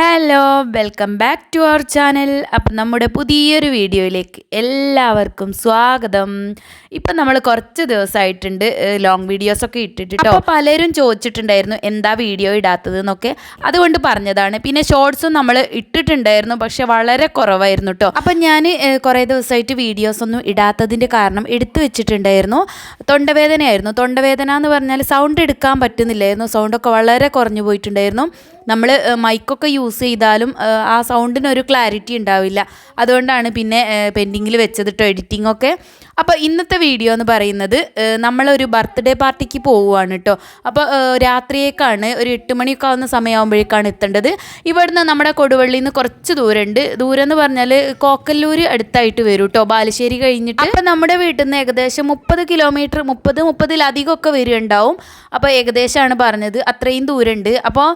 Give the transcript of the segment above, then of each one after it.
হ্যাঁ hello welcome back to our channel. അപ്പം നമ്മുടെ പുതിയൊരു വീഡിയോയിലേക്ക് എല്ലാവർക്കും സ്വാഗതം. ഇപ്പം നമ്മൾ കുറച്ച് ദിവസമായിട്ടുണ്ട് ലോങ് വീഡിയോസൊക്കെ ഇട്ടിട്ട് അപ്പോൾ പലരും ചോദിച്ചിട്ടുണ്ടായിരുന്നു എന്താ വീഡിയോ ഇടാത്തത് എന്നൊക്കെ. അതുകൊണ്ട് പറഞ്ഞതാണ്. പിന്നെ ഷോർട്സും നമ്മൾ ഇട്ടിട്ടുണ്ടായിരുന്നു പക്ഷെ വളരെ കുറവായിരുന്നു കേട്ടോ അപ്പം ഞാൻ കുറേ ദിവസമായിട്ട് വീഡിയോസൊന്നും ഇടാത്തതിന്റെ കാരണം എടുത്തു വെച്ചിട്ടുണ്ടായിരുന്നു. തൊണ്ടവേദനയായിരുന്നു. തൊണ്ടവേദന എന്ന് പറഞ്ഞാൽ സൗണ്ട് എടുക്കാൻ പറ്റുന്നില്ലായിരുന്നു. സൗണ്ടൊക്കെ വളരെ കുറഞ്ഞു പോയിട്ടുണ്ടായിരുന്നു. നമ്മൾ മൈക്കൊക്കെ യൂസ് ചെയ്താലും ആ സൗണ്ടിനൊരു ക്ലാരിറ്റി ഉണ്ടാവില്ല. അതുകൊണ്ടാണ് പിന്നെ പെൻഡിങ്ങിൽ വെച്ചത് കേട്ടോ എഡിറ്റിംഗ് ഒക്കെ. അപ്പോൾ ഇന്നത്തെ വീഡിയോ എന്ന് പറയുന്നത് നമ്മളൊരു ബർത്ത്ഡേ പാർട്ടിക്ക് പോവുകയാണ് കേട്ടോ അപ്പോൾ രാത്രിയേക്കാണ് ഒരു എട്ട് മണിയൊക്കെ ആവുന്ന സമയമാകുമ്പോഴേക്കാണ് എത്തേണ്ടത്. ഇവിടുന്ന് നമ്മുടെ കൊടുവള്ളിയിൽ നിന്ന് കുറച്ച് ദൂരമുണ്ട് ദൂരം എന്ന് പറഞ്ഞാൽ കോക്കല്ലൂർ അടുത്തായിട്ട് വരും കേട്ടോ ബാലുശ്ശേരി കഴിഞ്ഞിട്ട്. അപ്പോൾ നമ്മുടെ വീട്ടിൽ നിന്ന് ഏകദേശം മുപ്പത് കിലോമീറ്റർ മുപ്പത് മുപ്പതിലധികമൊക്കെ വരുന്നുണ്ടാവും അപ്പോൾ ഏകദേശമാണ് പറഞ്ഞത് അത്രയും ദൂരമുണ്ട് അപ്പോൾ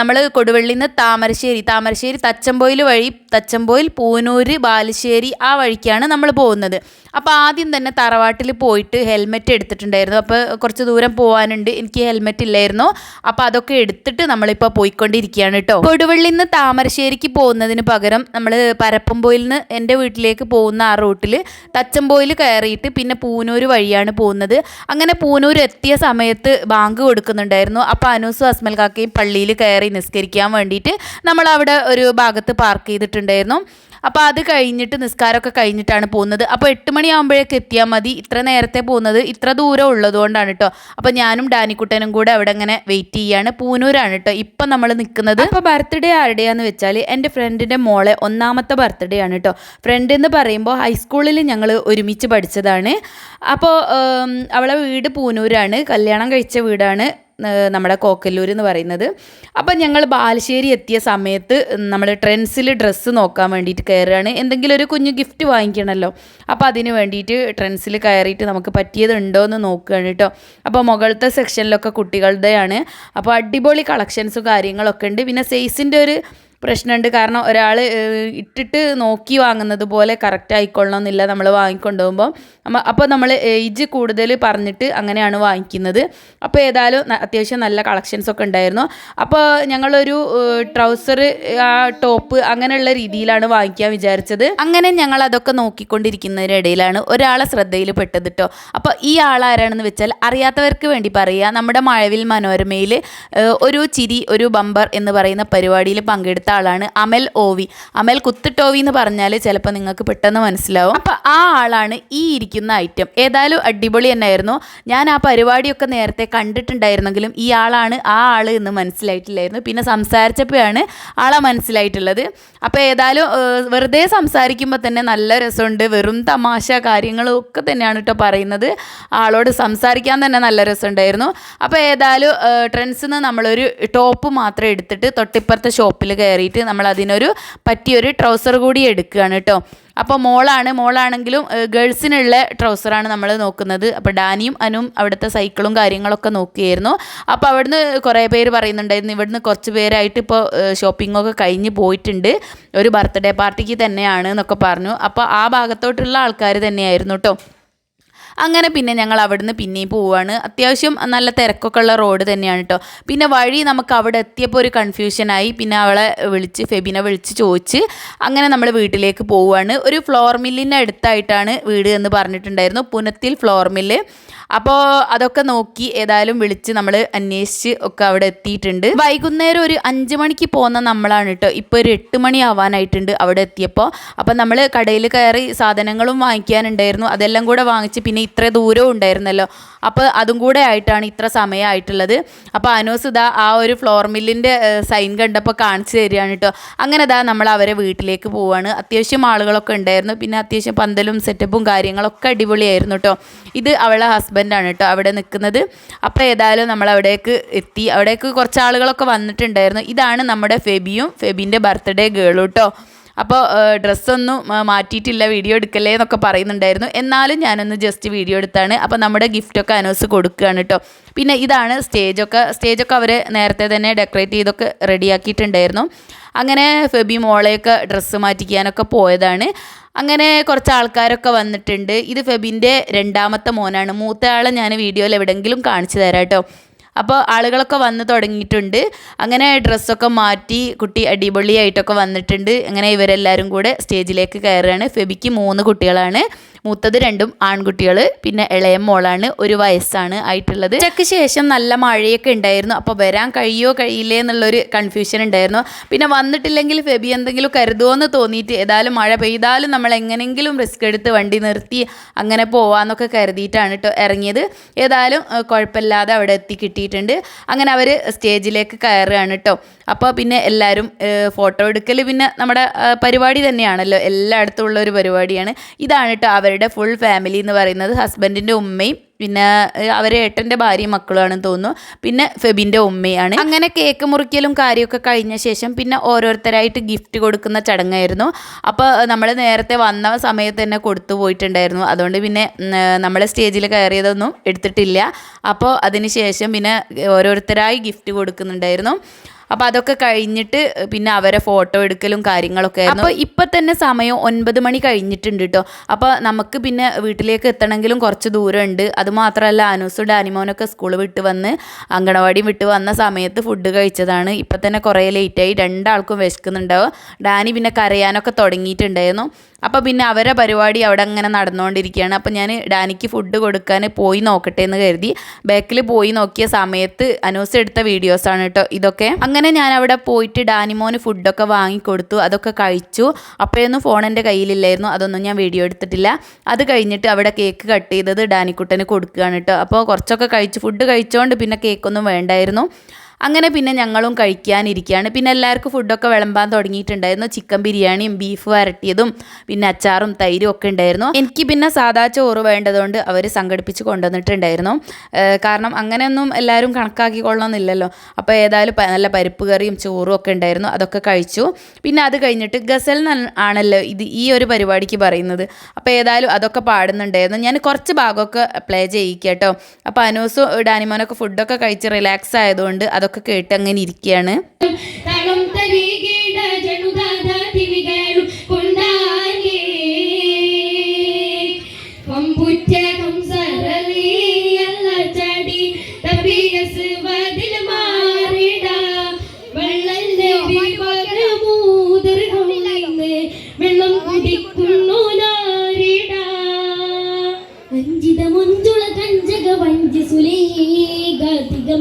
നമ്മൾ കൊടുവള്ളിയിൽ നിന്ന് താമരശ്ശേരി താമരശ്ശേരി തച്ചമ്പോയിൽ വഴി തച്ചമ്പോയിൽ പൂനൂര് ബാലുശ്ശേരി ആ വഴിക്കാണ് നമ്മൾ പോകുന്നത്. അപ്പോൾ ആദ്യം തന്നെ തറവാട്ടിൽ പോയിട്ട് ഹെൽമെറ്റ് എടുത്തിട്ടുണ്ടായിരുന്നു. അപ്പോൾ കുറച്ച് ദൂരം പോകാനുണ്ട് എനിക്ക് ഹെൽമെറ്റ് ഇല്ലായിരുന്നു. അപ്പോൾ അതൊക്കെ എടുത്തിട്ട് നമ്മളിപ്പോൾ പോയിക്കൊണ്ടിരിക്കുകയാണ് കേട്ടോ. കൊടുവള്ളിയിൽ നിന്ന് താമരശ്ശേരിക്ക് പോകുന്നതിന് പകരം നമ്മൾ പരപ്പമ്പോയിൽ നിന്ന് എന്റെ വീട്ടിലേക്ക് പോകുന്ന ആ റൂട്ടിൽ തച്ചമ്പോയിൽ കയറിയിട്ട് പിന്നെ പൂനൂർ വഴിയാണ് പോകുന്നത്. അങ്ങനെ പൂനൂർ എത്തിയ സമയത്ത് ബാങ്ക് കൊടുക്കുന്നുണ്ടായിരുന്നു. അപ്പോൾ അനൂസും അസ്മൽ കാക്കയും പള്ളിയിൽ കയറി നിസ്കരിക്കാൻ വേണ്ടിയിട്ട് നമ്മൾ അവിടെ ഒരു ഭാഗത്ത് പാർക്ക് ചെയ്തിട്ടുണ്ടായിരുന്നു. അപ്പോൾ അത് കഴിഞ്ഞിട്ട് നിസ്കാരമൊക്കെ കഴിഞ്ഞിട്ടാണ് പോകുന്നത്. അപ്പോൾ എട്ട് മണിയാകുമ്പോഴേക്ക് എത്തിയാൽ മതി. ഇത്ര നേരത്തെ പോകുന്നത് ഇത്ര ദൂരം ഉള്ളതുകൊണ്ടാണ് കേട്ടോ അപ്പോൾ ഞാനും ഡാനിക്കുട്ടനും കൂടെ അവിടെ ഇങ്ങനെ വെയിറ്റ് ചെയ്യാണ്. പൂനൂരാണ് കേട്ടോ ഇപ്പം നമ്മൾ നിൽക്കുന്നത് അപ്പോൾ ബർത്ത്ഡേ ആരുടെയാന്ന് വെച്ചാൽ എന്റെ ഫ്രണ്ടിന്റെ മോളെ ഒന്നാമത്തെ ബർത്ത്ഡേ ആണ് കേട്ടോ ഫ്രണ്ട് എന്ന് പറയുമ്പോൾ ഹൈസ്കൂളിൽ ഞങ്ങൾ ഒരുമിച്ച് പഠിച്ചതാണ്. അപ്പോൾ അവളെ വീട് പൂനൂരാണ്. കല്യാണം കഴിച്ച വീടാണ്. നമ്മുടെ കോക്കല്ലൂർ എന്ന് പറയുന്നത്. അപ്പം ഞങ്ങൾ ബാലുശ്ശേരി എത്തിയ സമയത്ത് നമ്മൾ ട്രെൻഡ്സിൽ ഡ്രസ്സ് നോക്കാൻ വേണ്ടിയിട്ട് കയറുകയാണ്. എന്തെങ്കിലും ഒരു കുഞ്ഞു ഗിഫ്റ്റ് വാങ്ങിക്കണമല്ലോ. അപ്പോൾ അതിന് വേണ്ടിയിട്ട് ട്രെൻഡ്സിൽ കയറിയിട്ട് നമുക്ക് പറ്റിയതുണ്ടോ എന്ന് നോക്കുകയാണ് കേട്ടോ. അപ്പോൾ മുകളിലത്തെ സെക്ഷനിലൊക്കെ കുട്ടികളുടെയാണ്. അപ്പോൾ അടിപൊളി കളക്ഷൻസും കാര്യങ്ങളൊക്കെ ഉണ്ട്. പിന്നെ സൈസിന്റെ ഒരു പ്രശ്നമുണ്ട്. കാരണം ഒരാൾ ഇട്ടിട്ട് നോക്കി വാങ്ങുന്നത് പോലെ കറക്റ്റ് ആയിക്കൊള്ളണമെന്നില്ല നമ്മൾ വാങ്ങിക്കൊണ്ടുപോകുമ്പോൾ അപ്പോൾ നമ്മൾ ഏജ് കൂടുതൽ പറഞ്ഞിട്ട് അങ്ങനെയാണ് വാങ്ങിക്കുന്നത്. അപ്പോൾ ഏതായാലും അത്യാവശ്യം നല്ല കളക്ഷൻസ് ഒക്കെ ഉണ്ടായിരുന്നു. അപ്പോൾ ഞങ്ങളൊരു ട്രൗസർ ആ ടോപ്പ് അങ്ങനെയുള്ള രീതിയിലാണ് വാങ്ങിക്കാൻ വിചാരിച്ചത്. അങ്ങനെ ഞങ്ങൾ അതൊക്കെ നോക്കിക്കൊണ്ടിരിക്കുന്നതിനിടയിലാണ് ഒരാളെ ശ്രദ്ധയിൽ പെട്ടത് കേട്ടോ അപ്പോൾ ഈ ആളാരാണെന്ന് വെച്ചാൽ അറിയാത്തവർക്ക് വേണ്ടി പറയുക. നമ്മുടെ മഴവിൽ മനോരമയിൽ ഒരു ചിരി ഒരു ബമ്പർ എന്ന് പറയുന്ന പരിപാടിയിൽ പങ്കെടുത്ത ആളാണ് അമൽ ഓവി. അമൽ കുത്തിട്ടോവി എന്ന് പറഞ്ഞാൽ ചിലപ്പോൾ നിങ്ങൾക്ക് പെട്ടെന്ന് മനസ്സിലാവും. അപ്പോൾ ആ ആളാണ് ഈ ഇരിക്കുന്ന ഐറ്റം. ഏതായാലും അടിപൊളി തന്നെയായിരുന്നു. ഞാൻ ആ പരിപാടിയൊക്കെ നേരത്തെ കണ്ടിട്ടുണ്ടായിരുന്നെങ്കിലും ഈ ആളാണ് ആ ആൾ എന്ന് മനസ്സിലായിട്ടില്ലായിരുന്നു. പിന്നെ സംസാരിച്ചപ്പോഴാണ് ആളെ മനസ്സിലായിട്ടുള്ളത്. അപ്പോൾ ഏതായാലും വെറുതെ സംസാരിക്കുമ്പോൾ തന്നെ നല്ല രസമുണ്ട്. വെറും തമാശ കാര്യങ്ങളൊക്കെ തന്നെയാണ് കേട്ടോ പറയുന്നത്. ആളോട് സംസാരിക്കാൻ തന്നെ നല്ല രസമുണ്ടായിരുന്നു. അപ്പോൾ ഏതായാലും ട്രെൻഡ്സിൽ നിന്ന് നമ്മളൊരു ടോപ്പ് മാത്രം എടുത്തിട്ട് തൊട്ടിപ്പുറത്തെ ഷോപ്പിൽ കയറിയിട്ട് നമ്മൾ അതിനൊരു പറ്റിയൊരു ട്രൗസർ കൂടി എടുക്കുകയാണ് കേട്ടോ. അപ്പോൾ മോളാണ് മോളാണെങ്കിലും ഗേൾസിനുള്ള ട്രൗസറാണ് നമ്മൾ നോക്കുന്നത്. അപ്പോൾ ഡാനിയും അനും അവിടുത്തെ സൈക്കിളും കാര്യങ്ങളൊക്കെ നോക്കിയായിരുന്നു. അപ്പോൾ അവിടുന്ന് കുറേ പേര് പറയുന്നുണ്ടായിരുന്നു ഇവിടുന്ന് കുറച്ച് പേരായിട്ട് ഇപ്പോൾ ഷോപ്പിങ്ങൊക്കെ കഴിഞ്ഞ് പോയിട്ടുണ്ട്. ഒരു ബർത്ത്ഡേ പാർട്ടിക്ക് തന്നെയാണ് എന്നൊക്കെ പറഞ്ഞു. അപ്പോൾ ആ ഭാഗത്തോട്ടുള്ള ആൾക്കാർ തന്നെയായിരുന്നു കേട്ടോ. അങ്ങനെ പിന്നെ ഞങ്ങൾ അവിടുന്ന് പിന്നെയും പോവുകയാണ് അത്യാവശ്യം നല്ല തിരക്കൊക്കെ ഉള്ള റോഡ് തന്നെയാണ് കേട്ടോ പിന്നെ വഴി നമുക്ക് അവിടെ എത്തിയപ്പോൾ ഒരു കൺഫ്യൂഷനായി പിന്നെ അവളെ വിളിച്ച് ഫെബിനെ വിളിച്ച് ചോദിച്ച് അങ്ങനെ നമ്മൾ വീട്ടിലേക്ക് പോവുകയാണ് ഒരു ഫ്ലോർ മില്ലിന്റെ അടുത്തായിട്ടാണ് വീട് എന്ന് പറഞ്ഞിട്ടുണ്ടായിരുന്നു. പുനത്തിൽ ഫ്ലോർ മില്ല് അപ്പോൾ അതൊക്കെ നോക്കി ഏതായാലും വിളിച്ച് നമ്മൾ അന്വേഷിച്ച് ഒക്കെ അവിടെ എത്തിയിട്ടുണ്ട്. വൈകുന്നേരം ഒരു അഞ്ച് മണിക്ക് പോകുന്ന നമ്മളാണ് കേട്ടോ ഇപ്പോൾ ഒരു എട്ട് മണി ആവാനായിട്ടുണ്ട് അവിടെ എത്തിയപ്പോൾ അപ്പോൾ നമ്മൾ കടയിൽ കയറി സാധനങ്ങളും വാങ്ങിക്കാനുണ്ടായിരുന്നു. അതെല്ലാം കൂടെ വാങ്ങിച്ച് പിന്നെ ഇത്ര ദൂരവും ഉണ്ടായിരുന്നല്ലോ. അപ്പോൾ അതും കൂടെ ആയിട്ടാണ് ഇത്ര സമയമായിട്ടുള്ളത്. അപ്പോൾ അനൂസ് ഇതാ ആ ഒരു ഫ്ലോർ മില്ലിന്റെ സൈൻ കണ്ടപ്പോൾ കാണിച്ചു തരികയാണ് കേട്ടോ അങ്ങനെ ഇതാ നമ്മൾ അവരെ വീട്ടിലേക്ക് പോവാണ്. അത്യാവശ്യം ആളുകളൊക്കെ ഉണ്ടായിരുന്നു. പിന്നെ അത്യാവശ്യം പന്തലും സെറ്റപ്പും കാര്യങ്ങളൊക്കെ അടിപൊളിയായിരുന്നു കേട്ടോ ഇത് അവളെ ഹസ്ബൻഡാണ് കേട്ടോ അവിടെ നിൽക്കുന്നത്. അപ്പോൾ ഏതായാലും നമ്മൾ അവിടേക്ക് എത്തി. അവിടേക്ക് കുറച്ച് ആളുകളൊക്കെ വന്നിട്ടുണ്ടായിരുന്നു. ഇതാണ് നമ്മുടെ ഫെബിയും ഫെബിന്റെ ബർത്ത്ഡേ ഗേളും കേട്ടോ അപ്പോൾ ഡ്രസ്സൊന്നും മാറ്റിയിട്ടില്ല വീഡിയോ എടുക്കല്ലേ എന്നൊക്കെ പറയുന്നുണ്ടായിരുന്നു. എന്നാലും ഞാനൊന്ന് ജസ്റ്റ് വീഡിയോ എടുത്താണ്. അപ്പോൾ നമ്മുടെ ഗിഫ്റ്റൊക്കെ അനൗസ് കൊടുക്കുകയാണ് കേട്ടോ പിന്നെ ഇതാണ് സ്റ്റേജൊക്കെ സ്റ്റേജൊക്കെ അവർ നേരത്തെ തന്നെ ഡെക്കറേറ്റ് ചെയ്തൊക്കെ റെഡിയാക്കിയിട്ടുണ്ടായിരുന്നു. അങ്ങനെ ഫെബി മോളെയൊക്കെ ഡ്രസ്സ് മാറ്റിക്കാനൊക്കെ പോയതാണ്. അങ്ങനെ കുറച്ച് ആൾക്കാരൊക്കെ വന്നിട്ടുണ്ട്. ഇത് ഫെബിന്റെ രണ്ടാമത്തെ മോനാണ്. മൂത്തയാളെ ഞാൻ വീഡിയോയിൽ എവിടെയെങ്കിലും കാണിച്ചു തരാം കേട്ടോ അപ്പോൾ ആളുകളൊക്കെ വന്ന് തുടങ്ങിയിട്ടുണ്ട്. അങ്ങനെ ഡ്രസ്സൊക്കെ മാറ്റി കുട്ടി അടിപൊളിയായിട്ടൊക്കെ വന്നിട്ടുണ്ട്. അങ്ങനെ ഇവരെല്ലാവരും കൂടെ സ്റ്റേജിലേക്ക് കയറുകയാണ്. ഫെബിക്ക് മൂന്ന് കുട്ടികളാണ്. മൂത്തത് രണ്ടും ആൺകുട്ടികൾ പിന്നെ ഇളയ മോളാണ് ഒരു വയസ്സാണ് ആയിട്ടുള്ളത്. ഉച്ചയ്ക്ക് ശേഷം നല്ല മഴയൊക്കെ ഉണ്ടായിരുന്നു. അപ്പോൾ വരാൻ കഴിയോ കഴിയില്ലേ എന്നുള്ളൊരു കൺഫ്യൂഷൻ ഉണ്ടായിരുന്നു. പിന്നെ വന്നിട്ടില്ലെങ്കിൽ ഫെബി എന്തെങ്കിലും കരുതുമോ എന്ന് തോന്നിയിട്ട് ഏതായാലും മഴ പെയ്താലും നമ്മൾ എങ്ങനെങ്കിലും റിസ്ക് എടുത്ത് വണ്ടി നിർത്തി അങ്ങനെ പോവാന്നൊക്കെ കരുതിയിട്ടാണ് കേട്ടോ ഇറങ്ങിയത്. ഏതായാലും കുഴപ്പമില്ലാതെ അവിടെ എത്തി കിട്ടിയിട്ടുണ്ട്. അങ്ങനെ അവർ സ്റ്റേജിലേക്ക് കയറുകയാണ് കേട്ടോ അപ്പോൾ പിന്നെ എല്ലാവരും ഫോട്ടോ എടുക്കൽ പിന്നെ നമ്മുടെ പരിപാടി തന്നെയാണല്ലോ. എല്ലായിടത്തും ഉള്ള ഒരു പരിപാടിയാണ്. ഇതാണ് കേട്ടോ അവരുടെ ഫുൾ ഫാമിലി എന്ന് പറയുന്നത്. ഹസ്ബൻഡിന്റെ ഉമ്മയും പിന്നെ അവർ ഏട്ടന്റെ ഭാര്യയും മക്കളുമാണെന്ന് തോന്നുന്നു. പിന്നെ ഫെബിന്റെ ഉമ്മയാണ്. അങ്ങനെ കേക്ക് മുറിക്കലും കാര്യമൊക്കെ കഴിഞ്ഞ ശേഷം പിന്നെ ഓരോരുത്തരായിട്ട് ഗിഫ്റ്റ് കൊടുക്കുന്ന ചടങ്ങായിരുന്നു. അപ്പോൾ നമ്മൾ നേരത്തെ വന്ന സമയത്ത് തന്നെ കൊടുത്തു പോയിട്ടുണ്ടായിരുന്നു. അതുകൊണ്ട് പിന്നെ നമ്മൾ സ്റ്റേജിൽ കയറിയതൊന്നും എടുത്തിട്ടില്ല. അപ്പോൾ അതിന് ശേഷം പിന്നെ ഓരോരുത്തരായി ഗിഫ്റ്റ് കൊടുക്കുന്നുണ്ടായിരുന്നു. അപ്പോൾ അതൊക്കെ കഴിഞ്ഞിട്ട് പിന്നെ അവരെ ഫോട്ടോ എടുക്കലും കാര്യങ്ങളൊക്കെ അപ്പൊ അപ്പോൾ ഇപ്പം തന്നെ സമയം ഒൻപത് മണി കഴിഞ്ഞിട്ടുണ്ട് കേട്ടോ അപ്പോൾ നമുക്ക് പിന്നെ വീട്ടിലേക്ക് എത്തണമെങ്കിലും കുറച്ച് ദൂരമുണ്ട്. അതുമാത്രമല്ല അനൂസും ഡാനിമോനൊക്കെ സ്കൂൾ വിട്ട് വന്ന് അങ്കണവാടി വിട്ട് വന്ന സമയത്ത് ഫുഡ് കഴിച്ചതാണ്. ഇപ്പം തന്നെ കുറേ ലേറ്റായി രണ്ടാൾക്കും വിശക്കുന്നുണ്ടാവും. ഡാനി പിന്നെ കരയാനൊക്കെ തുടങ്ങിയിട്ടുണ്ടായിരുന്നു. അപ്പോൾ പിന്നെ അവരെ പരിപാടി അവിടെ അങ്ങനെ നടന്നുകൊണ്ടിരിക്കുകയാണ്. അപ്പോൾ ഞാൻ ഡാനിക്ക് ഫുഡ് കൊടുക്കാൻ പോയി നോക്കട്ടെ എന്ന് കരുതി. ബാക്കിൽ പോയി നോക്കിയ സമയത്ത് അനൂസ് എടുത്ത വീഡിയോസാണ് കേട്ടോ ഇതൊക്കെ. അങ്ങനെ ഞാൻ അവിടെ പോയിട്ട് ഡാനിമോന് ഫുഡൊക്കെ വാങ്ങിക്കൊടുത്തു. അതൊക്കെ കഴിച്ചു. അപ്പോഴൊന്നും ഫോൺ എന്റെ കയ്യിലില്ലായിരുന്നു. അതൊന്നും ഞാൻ വീഡിയോ എടുത്തിട്ടില്ല. അത് കഴിഞ്ഞിട്ട് അവിടെ കേക്ക് കട്ട് ചെയ്തത് ഡാനിക്കുട്ടന് കൊടുക്കുകയാണ് കേട്ടോ അപ്പോൾ കുറച്ചൊക്കെ കഴിച്ചു. ഫുഡ് കഴിച്ചുകൊണ്ട് പിന്നെ കേക്കൊന്നും വേണ്ടായിരുന്നു. അങ്ങനെ പിന്നെ ഞങ്ങളും കഴിക്കാനിരിക്കുകയാണ്. പിന്നെ എല്ലാവർക്കും ഫുഡൊക്കെ വിളമ്പാൻ തുടങ്ങിയിട്ടുണ്ടായിരുന്നു. ചിക്കൻ ബിരിയാണിയും ബീഫ് വരട്ടിയതും പിന്നെ അച്ചാറും തൈരും ഒക്കെ ഉണ്ടായിരുന്നു. എനിക്ക് പിന്നെ സാധാ ചോറ് വേണ്ടതുകൊണ്ട് അവർ സംഘടിപ്പിച്ച് കൊണ്ടുവന്നിട്ടുണ്ടായിരുന്നു. കാരണം അങ്ങനെയൊന്നും എല്ലാവരും കണക്കാക്കിക്കൊള്ളണമെന്നില്ലല്ലോ. അപ്പോൾ ഏതായാലും നല്ല പരിപ്പ് കറിയും ചോറും ഒക്കെ ഉണ്ടായിരുന്നു. അതൊക്കെ കഴിച്ചു. പിന്നെ അത് കഴിഞ്ഞിട്ട് ഗസൽ ആണല്ലോ ഇത് ഈ ഒരു പരിപാടിക്ക് പറയുന്നത്. അപ്പോൾ ഏതായാലും അതൊക്കെ പാടുന്നുണ്ടായിരുന്നു. ഞാൻ കുറച്ച് ഭാഗമൊക്കെ പ്ലേ ചെയ്യിക്കട്ടോ. കേട്ടോ അപ്പോൾ അനൂസും ഡാനിമോനൊക്കെ ഫുഡൊക്കെ കഴിച്ച് റിലാക്സ് ആയതുകൊണ്ട് അതൊക്കെ കേട്ട് അങ്ങനെ ഇരിക്കുകയാണ് കൊണ്ടാനേ പമ്പുറ്റ കംസരലി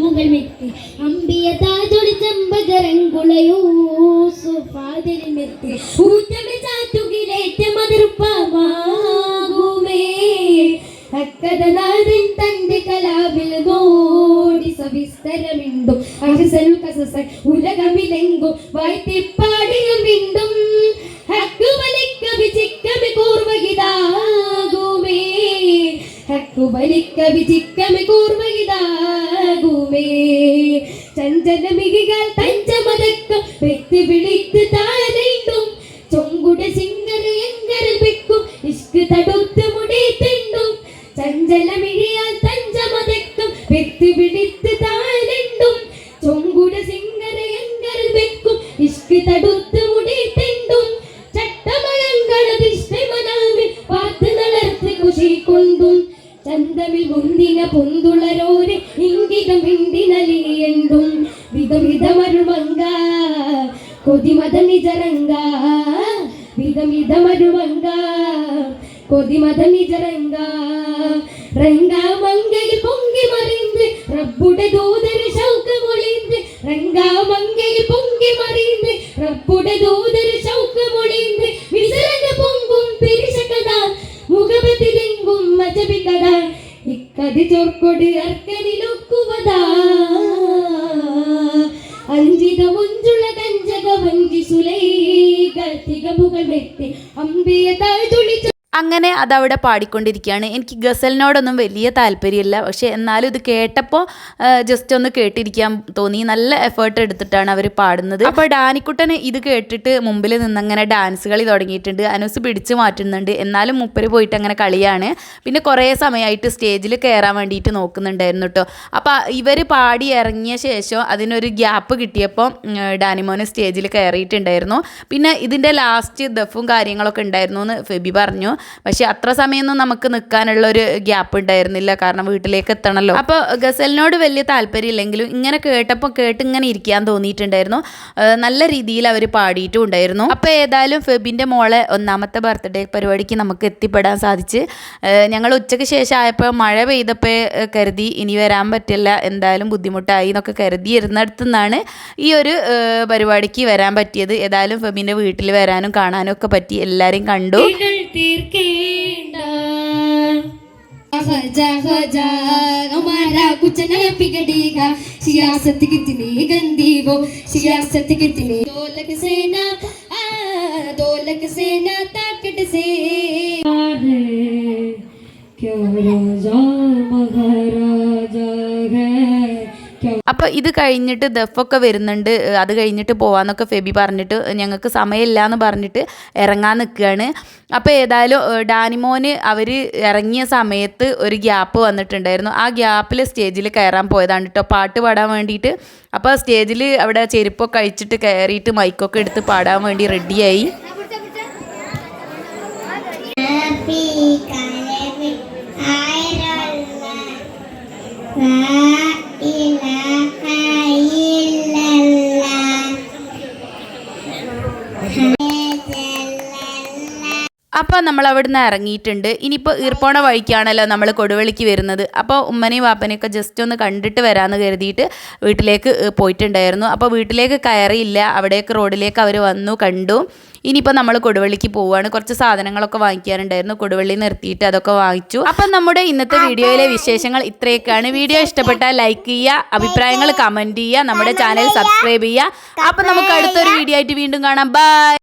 തികമുകൾ മെത്തി. അമ്പിയ താജോടി ചെമ്പകരങ്കുളയോ സുഫാദരി മെത്തി. ഊറ്റമെ ചാറ്റുകിലേറ്റ മതിർപ്പമാകുമേ അക്കഥനാഥൻ തന്റെ കലാവിൽ മോടി സവിസ്തരമിണ്ടും. അഹസനു കസസൻ ഉലകമിലെങ്കും വായ്ത്തിപ്പാടിയ ചൊങ്കുട സിംഗർ എങ്കരൽ വെക്കും ഇഷ്ക് തടുത്ത് കൊതിമതമിജ രംഗ രംഗ മങ്കയിൽ പൊങ്കി മറിയുന്നത് റബ്ബുടെ ദൂതന് ശൗക്കമൊളിയുന്നത്. രംഗ മങ്കയിൽ പൊങ്കി മറിയുന്നത് റബ്ബുടെ ദൂതന് ശൗക്കമൊളിയുന്നത്. വിസരങ്ങ പൊങ്കും തിരിശക്കത. മുഖപതിലെങ്കും മജപിക്കത. ഇക്കതി ചൊർക്കൊട് അർക്കനിലൊക്കുവതാ അഞ്ചിത മുഞ്ചുള്ള കഞ്ചക വഞ്ചി സുലൈകൾ തികമുകൾ വെത്തി അമ്പിയെ താഴ്ത്തുളിച്ച അങ്ങനെ അതവിടെ പാടിക്കൊണ്ടിരിക്കുകയാണ്. എനിക്ക് ഗസലിനോടൊന്നും വലിയ താല്പര്യമില്ല. പക്ഷേ എന്നാലും ഇത് കേട്ടപ്പോൾ ജസ്റ്റ് ഒന്ന് കേട്ടിരിക്കാൻ തോന്നി. നല്ല എഫേർട്ട് എടുത്തിട്ടാണ് അവർ പാടുന്നത്. അപ്പോൾ ഡാനിക്കുട്ടന് ഇത് കേട്ടിട്ട് മുമ്പിൽ നിന്നങ്ങനെ ഡാൻസ് കളി തുടങ്ങിയിട്ടുണ്ട്. അനൂസ് പിടിച്ചു മാറ്റുന്നുണ്ട്. എന്നാലും മുപ്പര് പോയിട്ട് അങ്ങനെ കളിയാണ്. പിന്നെ കുറേ സമയമായിട്ട് സ്റ്റേജിൽ കയറാൻ വേണ്ടിയിട്ട് നോക്കുന്നുണ്ടായിരുന്നു കേട്ടോ. അപ്പോൾ ഇവർ പാടി ഇറങ്ങിയ ശേഷം അതിനൊരു ഗ്യാപ്പ് കിട്ടിയപ്പോൾ ഡാനിമോന് സ്റ്റേജിൽ കയറിയിട്ടുണ്ടായിരുന്നു. പിന്നെ ഇതിന്റെ ലാസ്റ്റ് ദഫും കാര്യങ്ങളൊക്കെ ഉണ്ടായിരുന്നു എന്ന് ഫെബി പറഞ്ഞു. പക്ഷെ അത്ര സമയമൊന്നും നമുക്ക് നിൽക്കാനുള്ള ഒരു ഗ്യാപ്പ് ഉണ്ടായിരുന്നില്ല. കാരണം വീട്ടിലേക്ക് എത്തണമല്ലോ അപ്പോൾ ഗസലിനോട് വലിയ താല്പര്യമില്ലെങ്കിലും ഇങ്ങനെ കേട്ടപ്പോൾ കേട്ട് ഇങ്ങനെ ഇരിക്കാൻ തോന്നിയിട്ടുണ്ടായിരുന്നു. നല്ല രീതിയിൽ അവർ പാടിയിട്ടും ഉണ്ടായിരുന്നു. അപ്പോൾ ഏതായാലും ഫെബിന്റെ മോളെ ഒന്നാമത്തെ ബർത്ത്ഡേ പരിപാടിക്ക് നമുക്ക് എത്തിപ്പെടാൻ സാധിച്ച്. ഞങ്ങൾ ഉച്ചയ്ക്ക് ശേഷം ആയപ്പോൾ മഴ പെയ്തപ്പോൾ കരുതി ഇനി വരാൻ പറ്റില്ല എന്തായാലും ബുദ്ധിമുട്ടായി എന്നൊക്കെ കരുതി ഇരുന്നിടത്തു നിന്നാണ് ഈ ഒരു പരിപാടിക്ക് വരാൻ പറ്റിയത്. ഏതായാലും ഫെബിന്റെ വീട്ടിൽ വരാനും കാണാനും ഒക്കെ പറ്റി. എല്ലാവരെയും കണ്ടു. हमारा कुछ न बिगड़ेगा सियासत कितनी गंदी वो सियासत कितनी दौलत सेना दौलत से ना ताकत से क्यों राजा महाराज അപ്പോൾ ഇത് കഴിഞ്ഞിട്ട് ദഫൊക്കെ വരുന്നുണ്ട്. അത് കഴിഞ്ഞിട്ട് പോവാന്നൊക്കെ ഫെബി പറഞ്ഞിട്ട് ഞങ്ങൾക്ക് സമയമില്ല എന്ന് പറഞ്ഞിട്ട് ഇറങ്ങാൻ നിൽക്കുകയാണ് അപ്പോൾ ഏതായാലും ഡാനിമോന് അവർ ഇറങ്ങിയ സമയത്ത് ഒരു ഗ്യാപ്പ് വന്നിട്ടുണ്ടായിരുന്നു. ആ ഗ്യാപ്പിൽ സ്റ്റേജിൽ കയറാൻ പോയതാണ് കേട്ടോ പാട്ട് പാടാൻ വേണ്ടിയിട്ട്. അപ്പോൾ സ്റ്റേജിൽ അവിടെ ചെരുപ്പൊക്കെ അഴിച്ചിട്ട് കയറിയിട്ട് മൈക്കൊക്കെ എടുത്ത് പാടാൻ വേണ്ടി റെഡിയായി. Happy അപ്പോൾ നമ്മൾ അവിടുന്ന് ഇറങ്ങിയിട്ടുണ്ട്. ഇനിയിപ്പോൾ ഈർപ്പോണ വഴിക്കാണല്ലോ നമ്മൾ കൊടുവള്ളിക്ക് വരുന്നത്. അപ്പോൾ ഉമ്മനെയും വാപ്പനെയൊക്കെ ജസ്റ്റ് ഒന്ന് കണ്ടിട്ട് വരാമെന്ന് കരുതിയിട്ട് വീട്ടിലേക്ക് പോയിട്ടുണ്ടായിരുന്നു. അപ്പോൾ വീട്ടിലേക്ക് കയറിയില്ല. അവിടേക്ക് റോഡിലേക്ക് അവർ വന്നു കണ്ടു. ഇനിയിപ്പോൾ നമ്മൾ കൊടുവള്ളിക്ക് പോവുകയാണ് കുറച്ച് സാധനങ്ങളൊക്കെ വാങ്ങിക്കാനുണ്ടായിരുന്നു കൊടുവള്ളി നിർത്തിയിട്ട് അതൊക്കെ വാങ്ങിച്ചു. അപ്പം നമ്മുടെ ഇന്നത്തെ വീഡിയോയിലെ വിശേഷങ്ങൾ ഇത്രയൊക്കെയാണ്. വീഡിയോ ഇഷ്ടപ്പെട്ടാൽ ലൈക്ക് ചെയ്യുക അഭിപ്രായങ്ങൾ കമന്റ് ചെയ്യുക നമ്മുടെ ചാനൽ സബ്സ്ക്രൈബ് ചെയ്യുക. അപ്പം നമുക്ക് അടുത്തൊരു വീഡിയോ ആയിട്ട് വീണ്ടും കാണാം. ബൈ